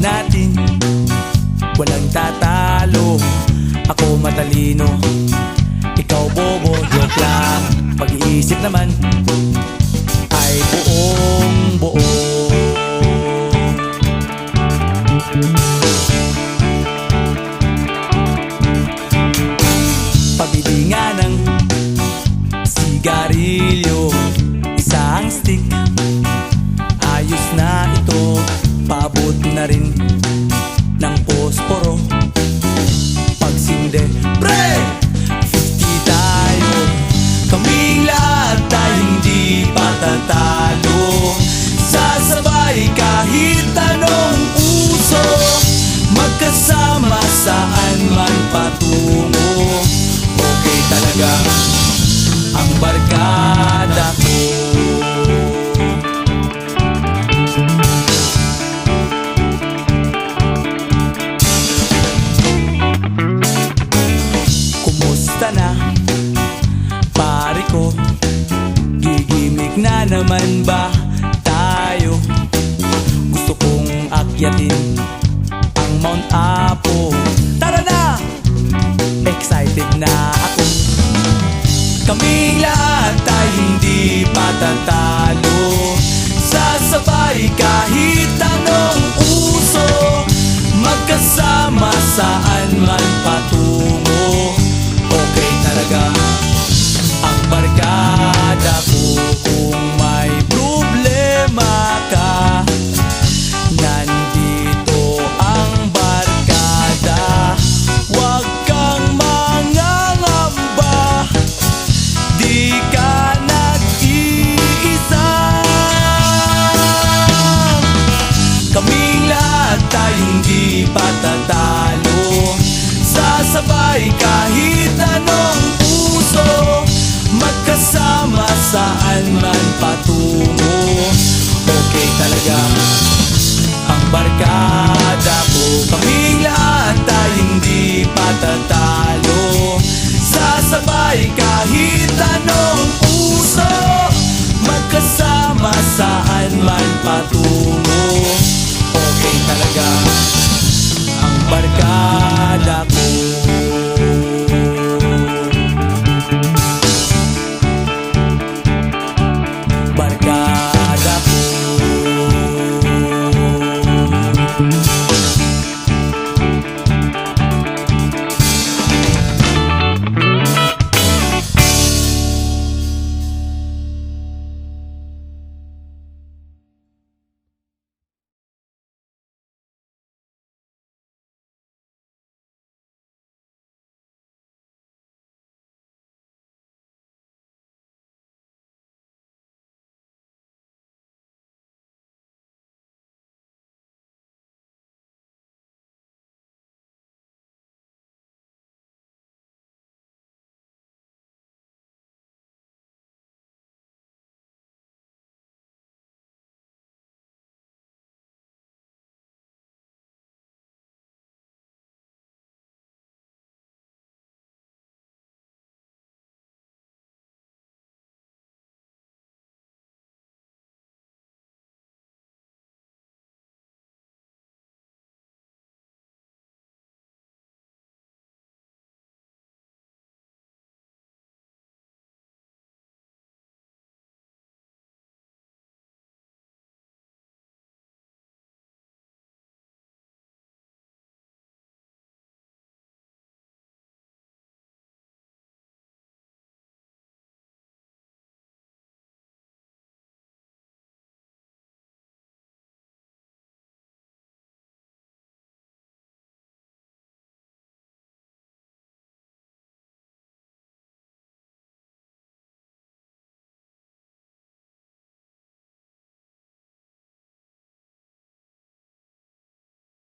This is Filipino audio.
Natin. Walang tatalo. Ako matalino. Ikaw bobo, joke lang. Pag-iisip naman Ay buong buo. Pabili nga ng sigarilyo. Isang stick naman ba tayo? Gusto kong akyatin ang Mount Apo. Tara na! Excited na ako. Kaming lahat ay hindi patatalo Sasabay kahit anong uso Magkasama saan man patungo. Okay talaga ang barkada ko ay hindi patatalo Sasabay kahit anong puso Magkasama saan man patungo. Okay talaga ang barkada ko. Kaming lahat ay hindi patatalo